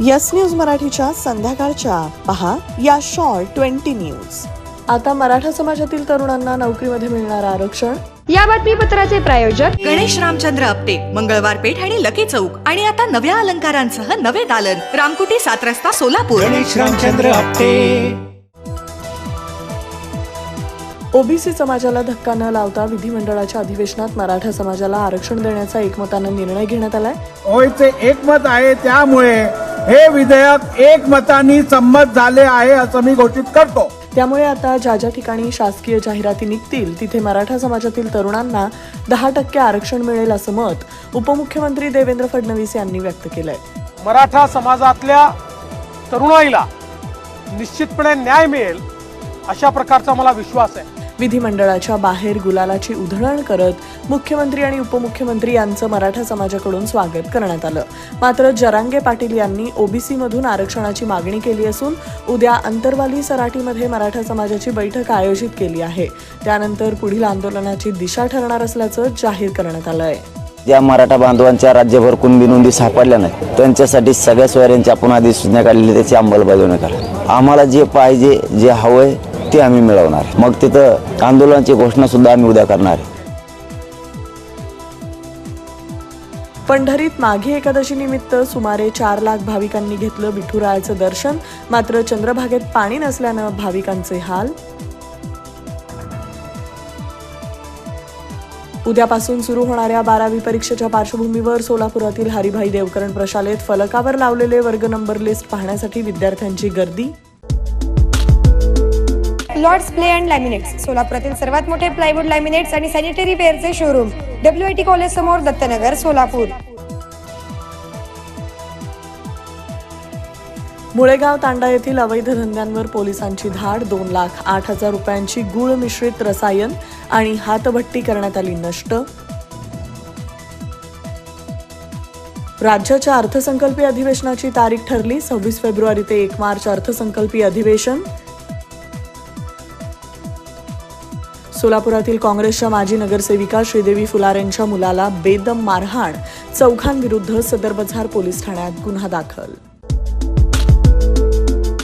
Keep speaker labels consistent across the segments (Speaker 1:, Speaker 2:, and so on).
Speaker 1: Yes news मराठीच्या संध्याकाळच्या. पहा या शॉर्ट ट्वेंटी न्यूज. आता मराठा समाजातील तरुणांना नोकरीमध्ये मिळणार आरक्षण.
Speaker 2: या बातमीपत्राचे प्रायोजक
Speaker 3: गणेश रामचंद्र आपटे मंगळवार पेठ आणि लकी चौक. आणि आता नव्या अलंकारांसह नवे दालन. रामकुटी सात रस्ता सोलापूर.
Speaker 4: गणेश रामचंद्र आपटे.
Speaker 1: ओबीसी समाजाला धक्का न लावता विधिमंडळाच्या अधिवेशनात मराठा समाजाला आरक्षण देण्याचा एकमतानं निर्णय घेण्यात आलाय.
Speaker 5: होयचे एकमत आहे त्यामुळे हे विधेयक एकमताने संमत झाले आहे असं मी घोषित करतो.
Speaker 1: त्यामुळे आता ज्या ज्या ठिकाणी शासकीय जाहिराती निघतील तिथे मराठा समाजातील तरुणांना दहा टक्के आरक्षण मिळेल असं मत उपमुख्यमंत्री देवेंद्र फडणवीस यांनी व्यक्त केलंय.
Speaker 6: मराठा समाजातल्या तरुणाईला निश्चितपणे न्याय मिळेल अशा प्रकारचा मला विश्वास आहे.
Speaker 1: विधिमंडळाच्या बाहेर गुलालाची उधळण करत मुख्यमंत्री आणि उपमुख्यमंत्री यांचं मराठा समाजाकडून स्वागत करण्यात आलं. मात्र जरांगे पाटील यांनी ओबीसीमधून आरक्षणाची मागणी केली असून उद्या अंतरवाली सराटीमध्ये मराठा समाजाची बैठक आयोजित केली आहे. त्यानंतर पुढील आंदोलनाची दिशा ठरणार असल्याचं जाहीर करण्यात आलं आहे
Speaker 7: ज्या मराठा बांधवांच्या राज्यभर कुणबी नोंदी सापडल्या नाही त्यांच्यासाठी सगळ्या सोयऱ्यांची आपण अधिसूचना काढलेली त्याची अंमलबजावणी करा. आम्हाला जे पाहिजे जे हवंय ते आम्ही मिळवणार. मग तिथं आंदोलनाची घोषणा सुद्धा आम्ही उद्या करणार. आहे.
Speaker 1: पंढरीत माघी एकादशी निमित्त सुमारे चार लाख भाविकांनी घेतलं विठुरायाचं दर्शन मात्र चंद्रभागेत पाणी नसल्यानं भाविकांचे हाल. उद्यापासून सुरू होणाऱ्या बारावी परीक्षेच्या पार्श्वभूमीवर सोलापुरातील हरिभाई देवकरण प्रशालेत फलकावर लावलेले वर्ग नंबर लिस्ट पाहण्यासाठी विद्यार्थ्यांची गर्दी.
Speaker 2: लॉर्ड्स प्ले अँड लॅमिनेट्स सोलापुरातील सर्वात मोठे प्लायवूड लॅमिनेट्स आणि sanitary वेअरचे showroom W I T college समोर दत्तनगर सोलापूर.
Speaker 1: मुळेगाव तांडा येथील अवैध धंद्यांवर पोलिसांची धाड दोन लाख आठ हजार रुपयांची गुळ मिश्रित रसायन आणि हातभट्टी करण्यात आली नष्ट. राज्याच्या अर्थसंकल्पीय अधिवेशनाची तारीख ठरली सव्वीस फेब्रुवारी ते एक मार्च अर्थसंकल्पीय अधिवेशन. सोलापुरातील काँग्रेसच्या माजी नगरसेविका श्रीदेवी फुलारेंच्या मुलाला बेदम मारहाण चौघांविरुद्ध सदर बझार पोलीस ठाण्यात गुन्हा दाखल.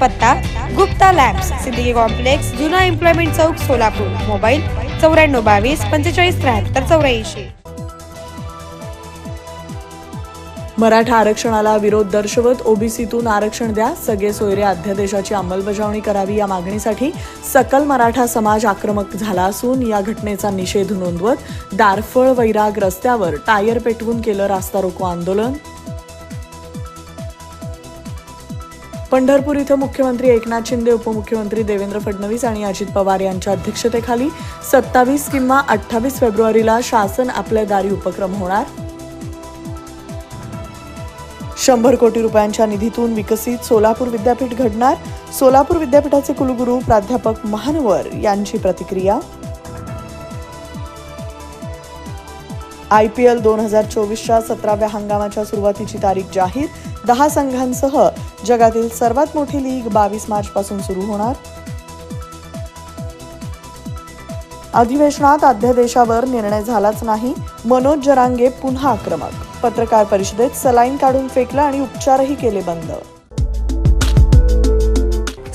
Speaker 2: पत्ता गुप्ता लॅब्स सिद्दीकी कॉम्प्लेक्स जुना एम्प्लॉयमेंट चौक सोलापूर. मोबाईल चौऱ्याण्णव बावीस पंचेचाळीस त्र्याहत्तर चौऱ्याऐंशी.
Speaker 1: मराठा आरक्षणाला विरोध दर्शवत ओबीसीतून आरक्षण द्या सगळे सोयरे अध्यादेशाची अंमलबजावणी करावी या मागणीसाठी सकल मराठा समाज आक्रमक झाला असून या घटनेचा निषेध नोंदवत दारफळ वैराग रस्त्यावर टायर पेटवून केलं रास्ता रोको आंदोलन. पंढरपूर इथं मुख्यमंत्री एकनाथ शिंदे उपमुख्यमंत्री देवेंद्र फडणवीस आणि अजित पवार यांच्या अध्यक्षतेखाली सत्तावीस किंवा अठ्ठावीस फेब्रुवारीला शासन आपल्या दारी उपक्रम होणार? शंभर कोटी रुपयांच्या निधीतून विकसित सोलापूर विद्यापीठ घडणार? सोलापूर विद्यापीठाचे कुलगुरू प्राध्यापक महानवर यांची प्रतिक्रिया? आय पी एल दोन हजार चोवीसच्या सतराव्या हंगामाच्या सुरुवातीची तारीख जाहीर? दहा संघांसह जगातील सर्वात मोठी लीग बावीस मार्च पासून सुरू होणार. अधिवेशनात अध्यादेशावर निर्णय झालाच नाही. मनोज जरांगे पुन्हा आक्रमक. पत्रकार परिषदेत सलाईन काढून फेकलं आणि उपचारही केले बंद.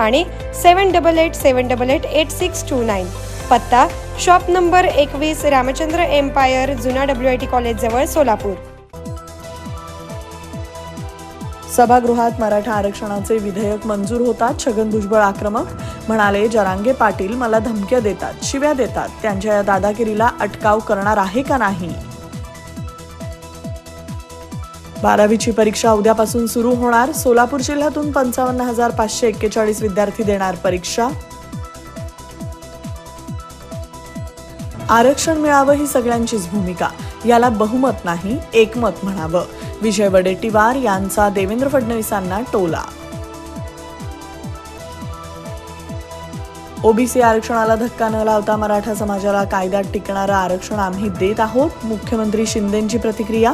Speaker 2: आणि seven double eight seven double eight eight six two nine. पत्ता शॉप नंबर एकवीस रामचंद्र एम्पायर जुना डब्ल्यू आय टी कॉलेजजवळ सोलापूर.
Speaker 1: सभागृहात मराठा आरक्षणाचे विधेयक मंजूर होतात छगन भुजबळ आक्रमक. म्हणाले जरांगे पाटील मला धमक्या देतात शिव्या देतात. त्यांच्या या दादागिरीला अटकाव करणार आहे का नाही? बारावीची परीक्षा उद्यापासून सुरू होणार. सोलापूर जिल्ह्यातून पंचावन्न हजार पाचशे एक्केचाळीस विद्यार्थी देणार परीक्षा. आरक्षण मिळावं ही सगळ्यांचीच भूमिका. याला बहुमत नाही एकमत म्हणावं. विजय वडेट्टीवार यांचा देवेंद्र फडणवीसांना टोला. ओबीसी आरक्षणाला धक्का न लावता मराठा समाजाला कायद्यात टिकणारं आरक्षण आम्ही देत आहोत. मुख्यमंत्री शिंदेंची प्रतिक्रिया?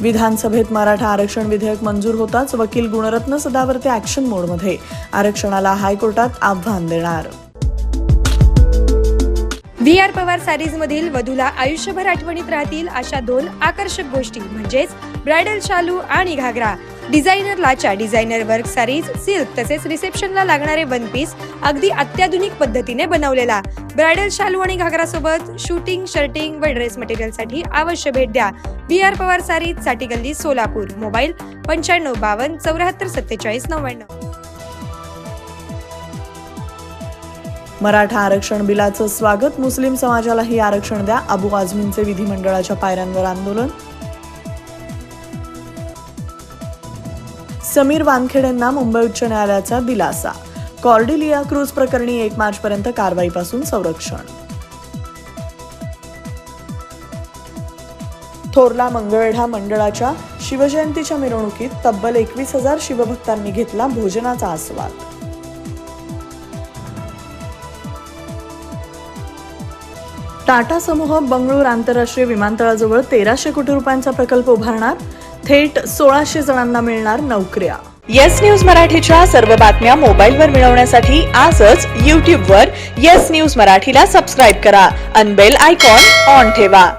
Speaker 1: विधानसभेत मराठा आरक्षण विधेयक मंजूर होताच वकील गुणरत्न सदावर्ते ऍक्शन मोडमध्ये आरक्षणाला हायकोर्टात आव्हान देणार.
Speaker 2: व्ही आर पवार सॅरीज मधील वधूला आयुष्यभर आठवणीत राहतील अशा दोन आकर्षक गोष्टी म्हणजेच ब्रायडल शालू आणि घागरा. डिझायनर लाचा डिझायनर वर्क सारीज सिल्क तसेच रिसेप्शनला लागणारे वन पीस अगदी अत्याधुनिक पद्धतीने बनवलेला. ब्रायडल शालू आणि घागरा सोबत शूटिंग शर्टिंग व ड्रेस मटेरियलसाठी अवश्य भेट द्या. बी आर पवार सारीजसाठी गल्ली सोलापूर. मोबाईल पंच्याण्णव बावन्न चौऱ्याहत्तर सत्तेचाळीस नव्याण्णव.
Speaker 1: मराठा आरक्षण बिलाचं स्वागत मुस्लिम समाजालाही आरक्षण द्या. अबू आझमींचे विधिमंडळाच्या पायऱ्यांवर आंदोलन. समीर वानखेडेंना मुंबई उच्च न्यायालयाचा दिलासा. कॉर्डिलिया क्रूज प्रकरणी एक मार्च पर्यंत कारवाईपासून संरक्षण. थोरला मंगळढा मंडळाच्या शिवजयंतीच्या मिरवणुकीत तब्बल एकवीस हजार शिवभक्तांनी घेतला भोजनाचा आस्वाद. टाटा समूह बंगळूर आंतरराष्ट्रीय विमानतळाजवळ तेराशे कोटी रुपयांचा प्रकल्प उभारणार थेट सोळाशे जणांना मिळणार नोकऱ्या. येस न्यूज मराठीच्या सर्व बातम्या मोबाईलवर मिळवण्यासाठी आजच यूट्यूबवर येस न्यूज मराठीला सबस्क्राईब करा. अनबेल आयकॉन ऑन ठेवा.